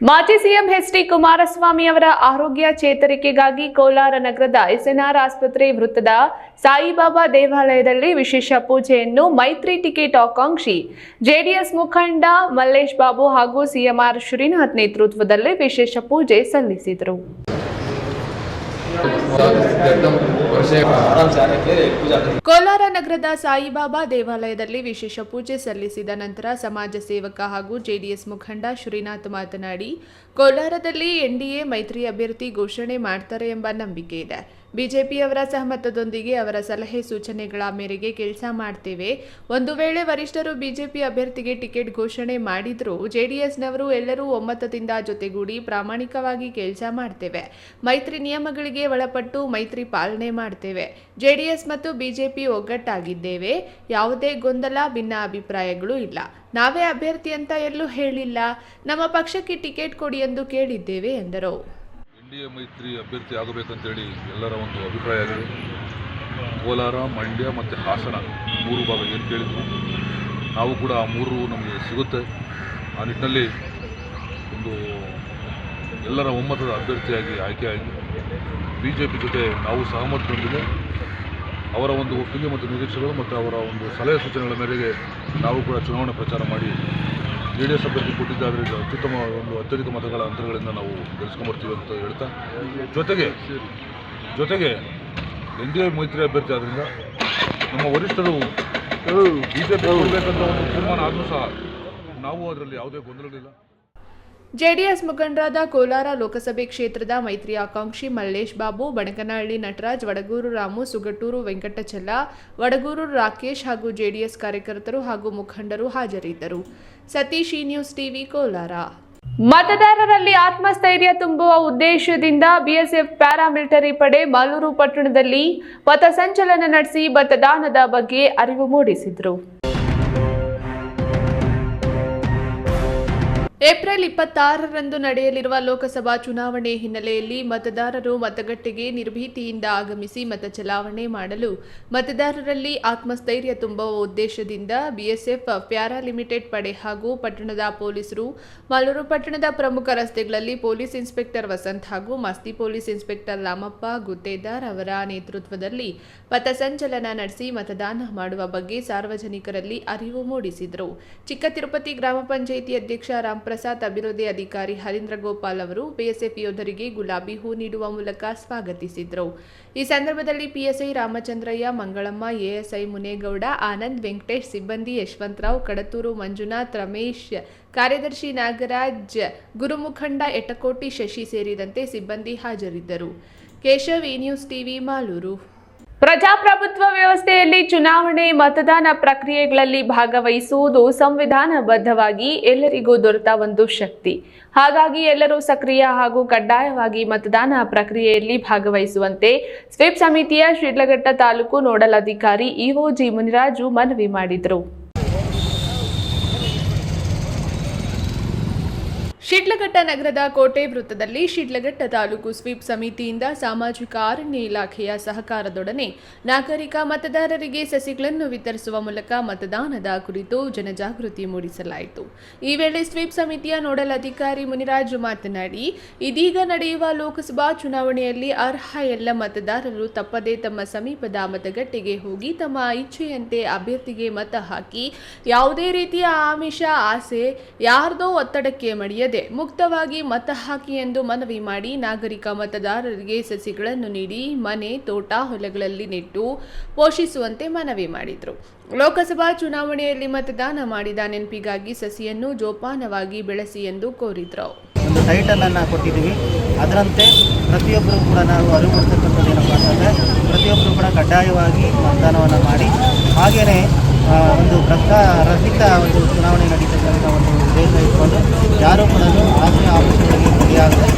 ಮಾಜಿ ಸಿಎಂ ಎಚ್ ಡಿ ಕುಮಾರಸ್ವಾಮಿ ಅವರ ಆರೋಗ್ಯ ಚೇತರಿಕೆಗಾಗಿ ಕೋಲಾರ ನಗರದ ಎಸ್ಎನ್ಆರ್ ಆಸ್ಪತ್ರೆ ವೃತ್ತದ ಸಾಯಿಬಾಬಾ ದೇವಾಲಯದಲ್ಲಿ ವಿಶೇಷ ಪೂಜೆಯನ್ನು ಮೈತ್ರಿ ಟಿಕೆಟ್ ಆಕಾಂಕ್ಷಿ ಜೆಡಿಎಸ್ ಮುಖಂಡ ಮಲ್ಲೇಶ್ ಬಾಬು ಹಾಗೂ ಸಿಎಂಆರ್ ಶ್ರೀನಾಥ್ ನೇತೃತ್ವದಲ್ಲಿ ವಿಶೇಷ ಪೂಜೆ ಸಲ್ಲಿಸಿದರು. ಕೋಲಾರ ನಗರದ ಸಾಯಿಬಾಬಾ ದೇವಾಲಯದಲ್ಲಿ ವಿಶೇಷ ಪೂಜೆ ಸಲ್ಲಿಸಿದ ನಂತರ ಸಮಾಜ ಸೇವಕ ಹಾಗೂ ಜೆಡಿಎಸ್ ಮುಖಂಡ ಶ್ರೀನಾಥ್ ಮಾತನಾಡಿ, ಕೋಲಾರದಲ್ಲಿ ಎನ್ಡಿಎ ಮೈತ್ರಿ ಅಭ್ಯರ್ಥಿ ಘೋಷಣೆ ಮಾಡ್ತಾರೆ ಎಂಬ ನಂಬಿಕೆ ಇದೆ. ಬಿಜೆಪಿಯವರ ಸಹಮತದೊಂದಿಗೆ ಅವರ ಸಲಹೆ ಸೂಚನೆಗಳ ಮೇರೆಗೆ ಕೆಲಸ ಮಾಡ್ತೇವೆ. ಒಂದು ವೇಳೆ ವರಿಷ್ಠರು ಬಿಜೆಪಿ ಅಭ್ಯರ್ಥಿಗೆ ಟಿಕೆಟ್ ಘೋಷಣೆ ಮಾಡಿದ್ರೂ, ಜೆಡಿಎಸ್ನವರು ಎಲ್ಲರೂ ಒಮ್ಮತದಿಂದ ಜೊತೆಗೂಡಿ ಪ್ರಾಮಾಣಿಕವಾಗಿ ಕೆಲಸ ಮಾಡ್ತೇವೆ. ಮೈತ್ರಿ ನಿಯಮಗಳಿಗೆ ಒಳಪಟ್ಟು ಮೈತ್ರಿ ಪಾಲನೆ ಮಾಡ್ತೇವೆ. ಜೆಡಿಎಸ್ ಮತ್ತು ಬಿಜೆಪಿ ಒಗ್ಗಟ್ಟಾಗಿದ್ದೇವೆ. ಯಾವುದೇ ಗೊಂದಲ, ಭಿನ್ನ ಅಭಿಪ್ರಾಯಗಳು ಇಲ್ಲ. ನಾವೇ ಅಭ್ಯರ್ಥಿ ಅಂತ ಎಲ್ಲೂ ಹೇಳಿಲ್ಲ. ನಮ್ಮ ಪಕ್ಷಕ್ಕೆ ಟಿಕೆಟ್ ಕೊಡಿ ಎಂದು ಕೇಳಿದ್ದೇವೆ, ಎಂದರು. ಡಿ ಮೈತ್ರಿ ಅಭ್ಯರ್ಥಿ ಆಗಬೇಕಂತೇಳಿ ಎಲ್ಲರ ಒಂದು ಅಭಿಪ್ರಾಯ ಆಗಿದೆ. ಕೋಲಾರ, ಮಂಡ್ಯ ಮತ್ತು ಹಾಸನ ಮೂರು ಭಾಗ ಏನು ಕೇಳಿದ್ರು? ನಾವು ಕೂಡ ಆ ಮೂರು ನಮಗೆ ಸಿಗುತ್ತೆ. ಆ ನಿಟ್ಟಿನಲ್ಲಿ ಒಂದು ಎಲ್ಲರ ಒಮ್ಮತದ ಅಭ್ಯರ್ಥಿಯಾಗಿ ಆಯ್ಕೆಯಾಗಿ ಬಿ ಜೆ ಪಿ ಜೊತೆ ನಾವು ಸಹಮತದೊಂದಿಗೆ ಅವರ ಒಂದು ಒಪ್ಪಿಗೆ ಮತ್ತು ನಿರೀಕ್ಷೆಗಳು ಮತ್ತು ಅವರ ಒಂದು ಸಲಹೆ ಸೂಚನೆಗಳ ಮೇರೆಗೆ ನಾವು ಕೂಡ ಚುನಾವಣೆ ಪ್ರಚಾರ ಮಾಡಿ ಜೆ ಡಿ ಎಸ್ ಅಭ್ಯರ್ಥಿ ಕೊಟ್ಟಿದ್ದಾದರೆ ಅತ್ಯುತ್ತಮ ಒಂದು ಅತ್ಯಧಿಕ ಮತಗಳ ಅಂತರಗಳಿಂದ ನಾವು ಗೆಲ್ಸ್ಕೊಂಬರ್ತೀವಿ ಅಂತ ಹೇಳ್ತಾ ಜೊತೆಗೆ ಜೊತೆಗೆ ಎನ್ ಡಿ ಎ ಮೈತ್ರಿ ಅಭ್ಯರ್ಥಿ ಆದ್ದರಿಂದ ನಮ್ಮ ವರಿಷ್ಠರು ಬಿ ಜೆ ಪಿ ಕೊಡಬೇಕಂತ ಒಂದು ತೀರ್ಮಾನ ಆದರೂ ಸಹ ನಾವು ಅದರಲ್ಲಿ ಯಾವುದೇ ಗೊಂದಲಗಳಿಲ್ಲ. ಜೆಡಿಎಸ್ ಮುಖಂಡರಾದ ಕೋಲಾರ ಲೋಕಸಭೆ ಕ್ಷೇತ್ರದ ಮೈತ್ರಿ ಆಕಾಂಕ್ಷಿ ಮಲ್ಲೇಶ್ ಬಾಬು, ಬಣಕನಹಳ್ಳಿ ನಟರಾಜ್, ವಡಗೂರು ರಾಮು, ಸುಗಟೂರು ವೆಂಕಟಚಲ್ಲ ವಡಗೂರು ರಾಕೇಶ್ ಹಾಗೂ ಜೆಡಿಎಸ್ ಕಾರ್ಯಕರ್ತರು ಹಾಗೂ ಮುಖಂಡರು ಹಾಜರಿದ್ದರು. Satish news TV Kolar. ಮತದಾರರಲ್ಲಿ ಆತ್ಮಸ್ಥೈರ್ಯ ತುಂಬುವ ಉದ್ದೇಶದಿಂದ ಬಿಎಸ್ಎಫ್ ಪ್ಯಾರಾಮಿಲಿಟರಿ ಪಡೆ ಮಾಲೂರು ಪಟ್ಟಣದಲ್ಲಿ ಪಥಸಂಚಲನ ನಡೆಸಿ ಮತದಾನದ ಬಗ್ಗೆ ಅರಿವು ಮೂಡಿಸಿದರು. ಏಪ್ರಿಲ್ ಇಪ್ಪತ್ತಾರರಂದು ನಡೆಯಲಿರುವ ಲೋಕಸಭಾ ಚುನಾವಣೆ ಹಿನ್ನೆಲೆಯಲ್ಲಿ ಮತದಾರರು ಮತಗಟ್ಟೆಗೆ ನಿರ್ಭೀತಿಯಿಂದ ಆಗಮಿಸಿ ಮತ ಚಲಾವಣೆ ಮಾಡಲು ಮತದಾರರಲ್ಲಿ ಆತ್ಮಸ್ಥೈರ್ಯ ತುಂಬುವ ಉದ್ದೇಶದಿಂದ ಬಿಎಸ್ಎಫ್, ಪ್ಯಾರಾ ಲಿಮಿಟೆಡ್ ಪಡೆ ಹಾಗೂ ಪಟ್ಟಣದ ಪೊಲೀಸರು, ಮಾಲೂರು ಪಟ್ಟಣದ ಪ್ರಮುಖ ರಸ್ತೆಗಳಲ್ಲಿ ಪೊಲೀಸ್ ಇನ್ಸ್ಪೆಕ್ಟರ್ ವಸಂತ್ ಹಾಗೂ ಮಸ್ತಿ ಪೊಲೀಸ್ ಇನ್ಸ್ಪೆಕ್ಟರ್ ರಾಮಪ್ಪ ಗುತ್ತೇದಾರ್ ಅವರ ನೇತೃತ್ವದಲ್ಲಿ ಪಥಸಂಚಲನ ನಡೆಸಿ ಮತದಾನ ಮಾಡುವ ಬಗ್ಗೆ ಸಾರ್ವಜನಿಕರಲ್ಲಿ ಅರಿವು ಮೂಡಿಸಿದರು. ಚಿಕ್ಕ ತಿರುಪತಿ ಗ್ರಾಮ ಪಂಚಾಯಿತಿ ಅಧ್ಯಕ್ಷ ರಾಮ್ಪ್ರಸಾದ್ ಅಭಿವೃದ್ಧಿ ಅಧಿಕಾರಿ ಹರೀಂದ್ರ ಗೋಪಾಲ್ ಅವರು ಬಿಎಸ್ಎಫ್ ಯೋಧರಿಗೆ ಗುಲಾಬಿ ಹೂ ನೀಡುವ ಮೂಲಕ ಸ್ವಾಗತಿಸಿದರು. ಈ ಸಂದರ್ಭದಲ್ಲಿ ಪಿಎಸ್ಐ ರಾಮಚಂದ್ರಯ್ಯ, ಮಂಗಳಮ್ಮ, ಎಎಸ್ಐ ಮುನೇಗೌಡ, ಆನಂದ್ ವೆಂಕಟೇಶ್, ಸಿಬ್ಬಂದಿ ಯಶವಂತರಾವ್, ಕಡತೂರು ಮಂಜುನಾಥ್, ರಮೇಶ್, ಕಾರ್ಯದರ್ಶಿ ನಾಗರಾಜ್, ಗುರುಮುಖಂಡ ಎಟಕೋಟಿ ಶಶಿ ಸೇರಿದಂತೆ ಸಿಬ್ಬಂದಿ ಹಾಜರಿದ್ದರು. ಕೇಶವ್ ಈ ನ್ಯೂಸ್ ಟಿವಿ, ಮಾಲೂರು. ಪ್ರಜಾಪ್ರಭುತ್ವ ವ್ಯವಸ್ಥೆಯಲ್ಲಿ ಚುನಾವಣೆ ಮತದಾನ ಪ್ರಕ್ರಿಯೆಗಳಲ್ಲಿ ಭಾಗವಹಿಸುವುದು ಸಂವಿಧಾನಬದ್ಧವಾಗಿ ಎಲ್ಲರಿಗೂ ದೊರೆತ ಒಂದು ಶಕ್ತಿ. ಹಾಗಾಗಿ ಎಲ್ಲರೂ ಸಕ್ರಿಯ ಹಾಗೂ ಕಡ್ಡಾಯವಾಗಿ ಮತದಾನ ಪ್ರಕ್ರಿಯೆಯಲ್ಲಿ ಭಾಗವಹಿಸುವಂತೆ ಸ್ವೀಪ್ ಸಮಿತಿಯ ಶಿಡ್ಲಘಟ್ಟ ತಾಲೂಕು ನೋಡಲ್ ಅಧಿಕಾರಿ ಇಒಜಿ ಮುನಿರಾಜು ಮನವಿ ಮಾಡಿದರು. ಶಿಡ್ಲಘಟ್ಟ ನಗರದ ಕೋಟೆ ವೃತ್ತದಲ್ಲಿ ಶಿಡ್ಲಘಟ್ಟ ತಾಲೂಕು ಸ್ವೀಪ್ ಸಮಿತಿಯಿಂದ ಸಾಮಾಜಿಕ ಅರಣ್ಯ ಇಲಾಖೆಯ ಸಹಕಾರದೊಡನೆ ನಾಗರಿಕ ಮತದಾರರಿಗೆ ಸಸಿಗಳನ್ನು ವಿತರಿಸುವ ಮೂಲಕ ಮತದಾನದ ಕುರಿತು ಜನಜಾಗೃತಿ ಮೂಡಿಸಲಾಯಿತು. ಈ ವೇಳೆ ಸ್ವೀಪ್ ಸಮಿತಿಯ ನೋಡಲ್ ಅಧಿಕಾರಿ ಮುನಿರಾಜ್ ಮಾತನಾಡಿ, ಇದೀಗ ನಡೆಯುವ ಲೋಕಸಭಾ ಚುನಾವಣೆಯಲ್ಲಿ ಅರ್ಹ ಎಲ್ಲ ಮತದಾರರು ತಪ್ಪದೇ ತಮ್ಮ ಸಮೀಪದ ಮತಗಟ್ಟೆಗೆ ಹೋಗಿ ತಮ್ಮ ಇಚ್ಛೆಯಂತೆ ಅಭ್ಯರ್ಥಿಗೆ ಮತ ಹಾಕಿ, ಯಾವುದೇ ರೀತಿಯ ಆಮಿಷ, ಆಸೆ, ಯಾರ್ದೋ ಒತ್ತಡಕ್ಕೆ ಮಣಿಯದೆ ಮುಕ್ತವಾಗಿ ಮತ ಹಾಕಿ ಎಂದು ಮನವಿ ಮಾಡಿ ನಾಗರಿಕ ಮತದಾರರಿಗೆ ಸಸಿಗಳನ್ನು ನೀಡಿ, ಮನೆ, ತೋಟ, ಹೊಲಗಳಲ್ಲಿ ನೆಟ್ಟು ಪೋಷಿಸುವಂತೆ ಮನವಿ ಮಾಡಿದರು. ಲೋಕಸಭಾ ಚುನಾವಣೆಯಲ್ಲಿ ಮತದಾನ ಮಾಡಿದ ನೆನಪಿಗಾಗಿ ಸಸಿಯನ್ನು ಜೋಪಾನವಾಗಿ ಬೆಳೆಸಿ ಎಂದು ಕೋರಿದರು. ಒಂದು ಟೈಟಲನ್ನು ಕೊಟ್ಟಿದ್ದೀವಿ. ಅದರಂತೆ ಪ್ರತಿಯೊಬ್ಬರು ಕೂಡ ನಾವು ಅರಿವು ಕೊಡ್ತಕ್ಕಂಥದ್ದು ಅಂತಂದರೆ ಪ್ರತಿಯೊಬ್ಬರು ಕೂಡ ಕಡ್ಡಾಯವಾಗಿ ಮತದಾನವನ್ನು ಮಾಡಿ ಹಾಗೆಯೇ ಒಂದು ಭ್ರಷ್ಟ ರಹಿತ ಒಂದು ಚುನಾವಣೆ ನಡೀತಕ್ಕಂಥ ಒಂದು ಉದ್ದೇಶ ಇಟ್ಕೊಂಡು, ಯಾರೂ ಕೂಡ ಆಸೆ ಆಮಿಷಗಳಿಗೆ ಗುರಿಯಾಗದೆ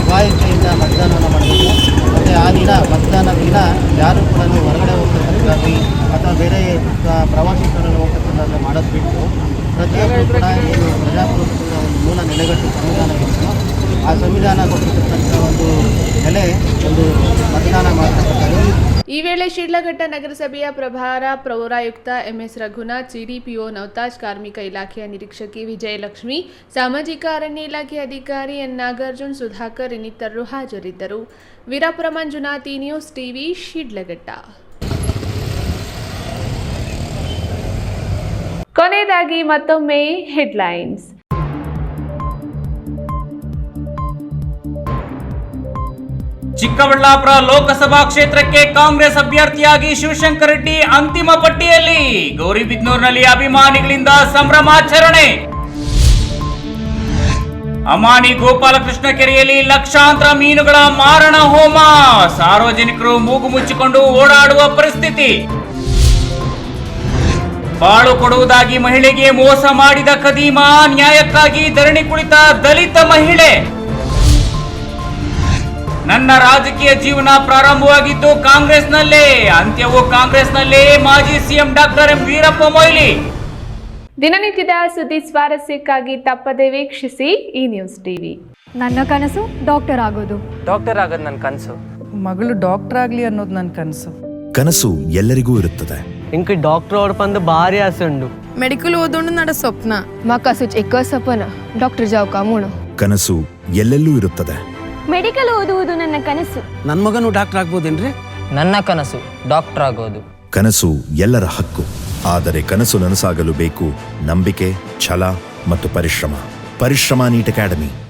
ಸ್ವಾಯಿಚ್ಛೆಯಿಂದ ಮತದಾನವನ್ನು ಮಾಡಬೇಕು ಮತ್ತು ಆ ದಿನ ಮತದಾನ ದಿನ ಯಾರೂ ಕೂಡ ಹೊರಗಡೆ ಹೋಗ್ತಕ್ಕಂಥದ್ದಾಗಲಿ ಅಥವಾ ಬೇರೆ ಆ, ಪ್ರವಾಸಿ ಸ್ಥಳಗಳು ಹೋಗ್ತಕ್ಕಂಥದ್ದು ಮಾಡೋದು ಬಿಟ್ಟು ಪ್ರತಿಯೊಬ್ಬರು ಕೂಡ ಏನು ಪ್ರಜಾಪ್ರಭುತ್ವದ ಒಂದು ಮೂಲ ನೆಲೆಗಟ್ಟು ಸಂವಿಧಾನ ಇತ್ತು ಆ ಸಂವಿಧಾನ ಕೊಟ್ಟಿರ್ತಕ್ಕಂಥ ಒಂದು ನೆಲೆ ಒಂದು ಮತದಾನ ಮಾಡ್ತಕ್ಕಂಥದ್ದು ಈ ವೇಳೆ ಶಿಡ್ಲಘಟ್ಟ ನಗರಸಭೆಯ ಪ್ರಭಾರ ಪೌರಾಯುಕ್ತ ಎಂಎಸ್ ರಘುನಾಥ್, ಸಿಡಿಪಿಒ ನವತಾಜ್ ಕಾರ್ಮಿಕ ಇಲಾಖೆಯ ನಿರೀಕ್ಷಕಿ ವಿಜಯಲಕ್ಷ್ಮಿ, ಸಾಮಾಜಿಕ ಅರಣ್ಯ ಇಲಾಖೆ ಅಧಿಕಾರಿ ಎನ್ ನಾಗಾರ್ಜುನ್, ಸುಧಾಕರ್ ಇನ್ನಿತರರು ಹಾಜರಿದ್ದರು. Veerapura Manjunath news TV, Sidlaghatta. ಕೊನೆಯದಾಗಿ ಮತ್ತೊಮ್ಮೆ ಹೆಡ್ಲೈನ್ಸ್. ಚಿಕ್ಕಬಳ್ಳಾಪುರ ಲೋಕಸಭಾ ಕ್ಷೇತ್ರಕ್ಕೆ ಕಾಂಗ್ರೆಸ್ ಅಭ್ಯರ್ಥಿಯಾಗಿ ಶಿವಶಂಕರ್ ರೆಡ್ಡಿ ಅಂತಿಮ ಪಟ್ಟಿಯಲ್ಲಿ. ಗೌರಿಬಿದ್ನೂರಿನಲ್ಲಿ ಅಭಿಮಾನಿಗಳಿಂದ ಸಂಭ್ರಮಾಚರಣೆ. ಅಮಾನಿ ಗೋಪಾಲಕೃಷ್ಣ ಕೆರೆಯಲ್ಲಿ ಲಕ್ಷಾಂತರ ಮೀನುಗಳ ಮಾರಣ ಹೋಮ. ಸಾರ್ವಜನಿಕರು ಮೂಗು ಮುಚ್ಚಿಕೊಂಡು ಓಡಾಡುವ ಪರಿಸ್ಥಿತಿ. ಬಾಳು ಕೊಡುವುದಾಗಿ ಮಹಿಳೆಗೆ ಮೋಸ ಮಾಡಿದ ಕದೀಮಾ ನ್ಯಾಯಕ್ಕಾಗಿ ಧರಣಿ ಕುಳಿತ ದಲಿತ ಮಹಿಳೆ. ನನ್ನ ರಾಜಕೀಯ ಜೀವನ ಪ್ರಾರಂಭವಾಗಿದ್ದು ಕಾಂಗ್ರೆಸ್ನಲ್ಲೇ ಅಂತ್ಯವು ಕಾಂಗ್ರೆಸ್ನಲ್ಲೇ ಮಾಜಿ CM doctor M Veerappa Moily. ದಿನನಿತ್ಯದ ಸುದ್ದಿ ಸ್ವಾರಸ್ಯಕ್ಕಾಗಿ ತಪ್ಪದೆ ವೀಕ್ಷಿಸಿ ಈ ನ್ಯೂಸ್ ಟಿವಿ. ನನ್ನ ಕನಸು ಡಾಕ್ಟರ್ ಆಗೋದು. ಡಾಕ್ಟರ್ ಆಗೋದು ನನ್ನ ಕನಸು. ಮಗಳು ಡಾಕ್ಟರ್ ಆಗಲಿ ಅನ್ನೋದು ನನ್ನ ಕನಸು. ಕನಸು ಎಲ್ಲರಿಗೂ ಇರುತ್ತದೆ. എനിക്ക് ഡോക്ടറോടൊപ്പം ഭാര്യ ആസുണ്ട് ಮೆಡಿಕಲ್ ಓದೋಣ ನಡ ಸ್ವಪ್ನ ಮಾಕ ಸುಚ್ ಎಕ್ಕ ಸಪನ ಡಾಕ್ಟರ್ ಜಾವ್ ಕಾಮೋಣ ಕನಸು ಎಲ್ಲೆಲ್ಲೂ ಇರುತ್ತದೆ ಮೆಡಿಕಲ್ ಓದುವುದು ನನ್ನ ಕನಸು. ನನ್ನ ಮಗನು ಡಾಕ್ಟರ್ ಆಗ್ಬೋದೇನ್ರಿ? ನನ್ನ ಕನಸು ಡಾಕ್ಟರ್ ಆಗೋದು. ಕನಸು ಎಲ್ಲರ ಹಕ್ಕು. ಆದರೆ ಕನಸು ನನಸಾಗಲು ಬೇಕು. ನಂಬಿಕೆ ಛಲ ಮತ್ತು ಪರಿಶ್ರಮ. ಪರಿಶ್ರಮ ನೀಟ್ ಅಕಾಡೆಮಿ.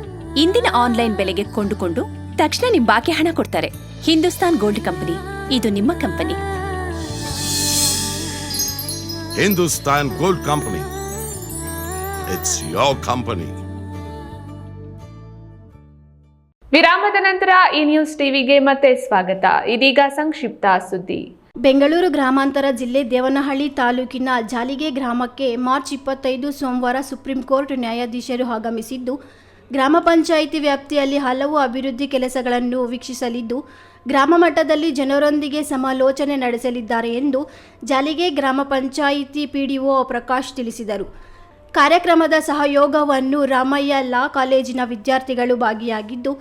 ಇಂದಿನ ಆನ್ಲೈನ್ ಬೆಲೆಗೆ ಕೊಂಡುಕೊಂಡು ತಕ್ಷಣ ನಿಮ್ ಬಾಕಿ ಹಣ ಕೊಡ್ತಾರೆ. Hindustan gold company. ಇದು ನಿಮ್ಮ company. Hindustan gold company. It's your company ವಿರಾಮದ ನಂತರ ಈ ನ್ಯೂಸ್ ಟಿವಿಗೆ ಮತ್ತೆ ಸ್ವಾಗತ. ಇದೀಗ ಸಂಕ್ಷಿಪ್ತ ಸುದ್ದಿ. ಬೆಂಗಳೂರು ಗ್ರಾಮಾಂತರ ಜಿಲ್ಲೆ ದೇವನಹಳ್ಳಿ ತಾಲೂಕಿನ ಜಾಲಿಗೆ ಗ್ರಾಮಕ್ಕೆ ಮಾರ್ಚ್ ಇಪ್ಪತ್ತೈದು ಸೋಮವಾರ ಸುಪ್ರೀಂ ಕೋರ್ಟ್ ನ್ಯಾಯಾಧೀಶರು ಆಗಮಿಸಿದ್ದು ಗ್ರಾಮ ಪಂಚಾಯಿತಿ ವ್ಯಾಪ್ತಿಯಲ್ಲಿ ಹಲವು ಅಭಿವೃದ್ಧಿ ಕೆಲಸಗಳನ್ನು ವೀಕ್ಷಿಸಲಿದ್ದು, ಗ್ರಾಮ ಮಟ್ಟದಲ್ಲಿ ಜನರೊಂದಿಗೆ ಸಮಾಲೋಚನೆ ನಡೆಸಲಿದ್ದಾರೆ ಎಂದು ಜಾಲಿಗೆ ಗ್ರಾಮ ಪಂಚಾಯಿತಿ ಪಿಡಿಒ ಪ್ರಕಾಶ್ ತಿಳಿಸಿದರು. ಕಾರ್ಯಕ್ರಮದ ಸಹಯೋಗವನ್ನು ರಾಮಯ್ಯ ಲಾ ಕಾಲೇಜಿನ ವಿದ್ಯಾರ್ಥಿಗಳು ಭಾಗಿಯಾಗಿದ್ದು,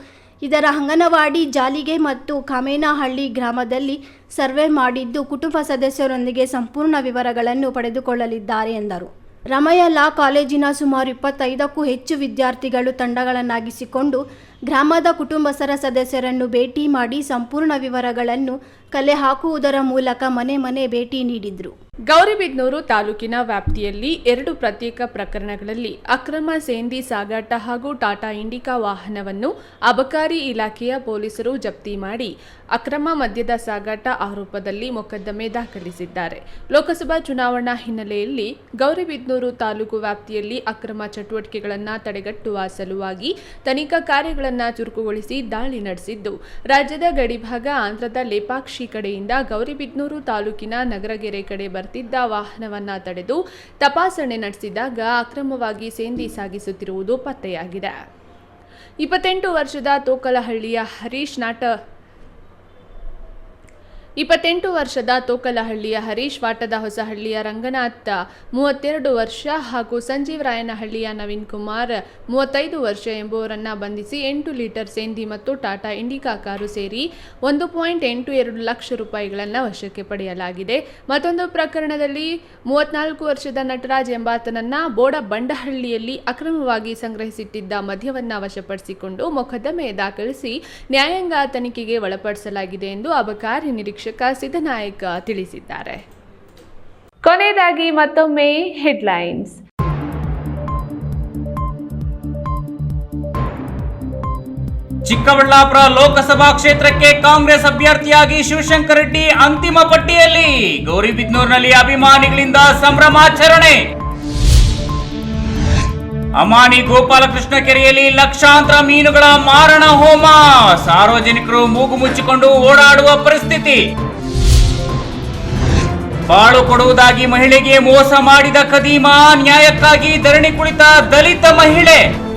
ಇದರ ಅಂಗನವಾಡಿ ಜಾಲಿಗೆ ಮತ್ತು ಕಾಮೇನಹಳ್ಳಿ ಗ್ರಾಮದಲ್ಲಿ ಸರ್ವೆ ಮಾಡಿದ್ದು, ಕುಟುಂಬ ಸದಸ್ಯರೊಂದಿಗೆ ಸಂಪೂರ್ಣ ವಿವರಗಳನ್ನು ಪಡೆದುಕೊಳ್ಳಲಿದ್ದಾರೆ ಎಂದರು. ರಾಮಯ್ಯ ಲಾ ಕಾಲೇಜಿನ ಸುಮಾರು ಇಪ್ಪತ್ತೈದಕ್ಕೂ ಹೆಚ್ಚು ವಿದ್ಯಾರ್ಥಿಗಳು ತಂಡಗಳನ್ನಾಗಿಸಿಕೊಂಡು ಗ್ರಾಮದ ಕುಟುಂಬಸ್ಥರ ಸದಸ್ಯರನ್ನು ಭೇಟಿ ಮಾಡಿ ಸಂಪೂರ್ಣ ವಿವರಗಳನ್ನು ಕಲೆ ಹಾಕುವುದರ ಮೂಲಕ ಮನೆ ಮನೆ ಭೇಟಿ ನೀಡಿದ್ರು. ಗೌರಿಬಿದನೂರು ತಾಲೂಕಿನ ವ್ಯಾಪ್ತಿಯಲ್ಲಿ ಎರಡು ಪ್ರತ್ಯೇಕ ಪ್ರಕರಣಗಳಲ್ಲಿ ಅಕ್ರಮ ಸೇಂದಿ ಸಾಗಾಟ ಹಾಗೂ ಟಾಟಾ ಇಂಡಿಕಾ ವಾಹನವನ್ನು ಅಬಕಾರಿ ಇಲಾಖೆಯ ಪೊಲೀಸರು ಜಪ್ತಿ ಮಾಡಿ ಅಕ್ರಮ ಮದ್ಯದ ಸಾಗಾಟ ಆರೋಪದಲ್ಲಿ ಮೊಕದ್ದಮೆ ದಾಖಲಿಸಿದ್ದಾರೆ. ಲೋಕಸಭಾ ಚುನಾವಣಾ ಹಿನ್ನೆಲೆಯಲ್ಲಿ ಗೌರಿಬಿದನೂರು ತಾಲೂಕು ವ್ಯಾಪ್ತಿಯಲ್ಲಿ ಅಕ್ರಮ ಚಟುವಟಿಕೆಗಳನ್ನು ತಡೆಗಟ್ಟುವ ಸಲುವಾಗಿ ತನಿಖಾ ಕಾರ್ಯಗಳನ್ನು ಚುರುಕುಗೊಳಿಸಿ ದಾಳಿ ನಡೆಸಿದ್ದು. ರಾಜ್ಯದ ಗಡಿಭಾಗ ಆಂಧ್ರದ ಲೇಪಾಕ್ಷಿ ಕಡೆಯಿಂದ ಗೌರಿಬಿದನೂರು ತಾಲೂಕಿನ ನಗರಗೆರೆ ಕಡೆ ಬರ್ತಿದ್ದ ವಾಹನವನ್ನ ತಡೆದು ತಪಾಸಣೆ ನಡೆಸಿದಾಗ ಅಕ್ರಮವಾಗಿ ಸೇಂದಿ ಸಾಗಿಸುತ್ತಿರುವುದು ಪತ್ತೆಯಾಗಿದೆ. ಇಪ್ಪತ್ತೆಂಟು ವರ್ಷದ ತೋಕಲಹಳ್ಳಿಯ ಹರೀಶ್ ನಾಟ ಇಪ್ಪತ್ತೆಂಟು ವರ್ಷದ ತೋಕಲಹಳ್ಳಿಯ ಹರೀಶ್ ವಾಟದ ಹೊಸಹಳ್ಳಿಯ ರಂಗನಾಥ, ಮೂವತ್ತೆರಡು ವರ್ಷ ಹಾಗೂ ಸಂಜೀವ್ ರಾಯನಹಳ್ಳಿಯ ನವೀನ್ ಕುಮಾರ್, ಮೂವತ್ತೈದು ವರ್ಷ ಎಂಬುವರನ್ನ ಬಂಧಿಸಿ ಎಂಟು ಲೀಟರ್ ಸೇಂದಿ ಮತ್ತು ಟಾಟಾ ಇಂಡಿಕಾ ಕಾರು ಸೇರಿ ಒಂದು ಪಾಯಿಂಟ್ ಎಂಟು ಎರಡು ಲಕ್ಷ ರೂಪಾಯಿಗಳನ್ನು ವಶಕ್ಕೆ ಪಡೆಯಲಾಗಿದೆ. ಮತ್ತೊಂದು ಪ್ರಕರಣದಲ್ಲಿ ಮೂವತ್ನಾಲ್ಕು ವರ್ಷದ ನಟರಾಜ್ ಎಂಬಾತನನ್ನ ಬೋಡ ಬಂಡಹಳ್ಳಿಯಲ್ಲಿ ಅಕ್ರಮವಾಗಿ ಸಂಗ್ರಹಿಸಿಟ್ಟಿದ್ದ ಮದ್ಯವನ್ನು ವಶಪಡಿಸಿಕೊಂಡು ಮೊಕದ್ದಮೆ ದಾಖಲಿಸಿ ನ್ಯಾಯಾಂಗ ತನಿಖೆಗೆ ಒಳಪಡಿಸಲಾಗಿದೆ ಎಂದು ಅಬಕಾರಿ ನಿರೀಕ್ಷಕ ಸಿದ್ದನಾಯಕ ತಿಳಿಸಿದ್ದಾರೆ. ಕೊನೆಯದಾಗಿ ಮತ್ತೊಮ್ಮೆ ಹೆಡ್ಲೈನ್ಸ್. ಚಿಕ್ಕಬಳ್ಳಾಪುರ ಲೋಕಸಭಾ ಕ್ಷೇತ್ರಕ್ಕೆ ಕಾಂಗ್ರೆಸ್ ಅಭ್ಯರ್ಥಿಯಾಗಿ ಶಿವಶಂಕರ್ ರೆಡ್ಡಿ ಅಂತಿಮ ಪಟ್ಟಿಯಲ್ಲಿ. ಗೌರಿಬಿದನೂರಿನಲ್ಲಿ ಅಭಿಮಾನಿಗಳಿಂದ ಸಂಭ್ರಮಾಚರಣೆ. ಅಮಾನಿ ಗೋಪಾಲಕೃಷ್ಣ ಕೆರೆಯಲ್ಲಿ ಲಕ್ಷಾಂತರ ಮೀನುಗಳ ಮಾರಣ ಹೋಮ. ಸಾರ್ವಜನಿಕರು ಮೂಗು ಮುಚ್ಚಿಕೊಂಡು ಓಡಾಡುವ ಪರಿಸ್ಥಿತಿ. ಬಾಳು ಕೊಡುವುದಾಗಿ ಮಹಿಳೆಗೆ ಮೋಸ ಮಾಡಿದ ಕದೀಮ ನ್ಯಾಯಕ್ಕಾಗಿ ಧರಣಿ ಕುಳಿತ ದಲಿತ ಮಹಿಳೆ.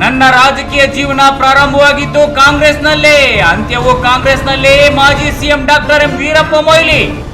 ನನ್ನ ರಾಜಕೀಯ ಜೀವನ ಪ್ರಾರಂಭವಾಗಿದ್ದು ಕಾಂಗ್ರೆಸ್ನಲ್ಲೇ. ಅಂತ್ಯವು ಕಾಂಗ್ರೆಸ್ನಲ್ಲೇ. ಮಾಜಿ CM doctor M Veerappa Moily.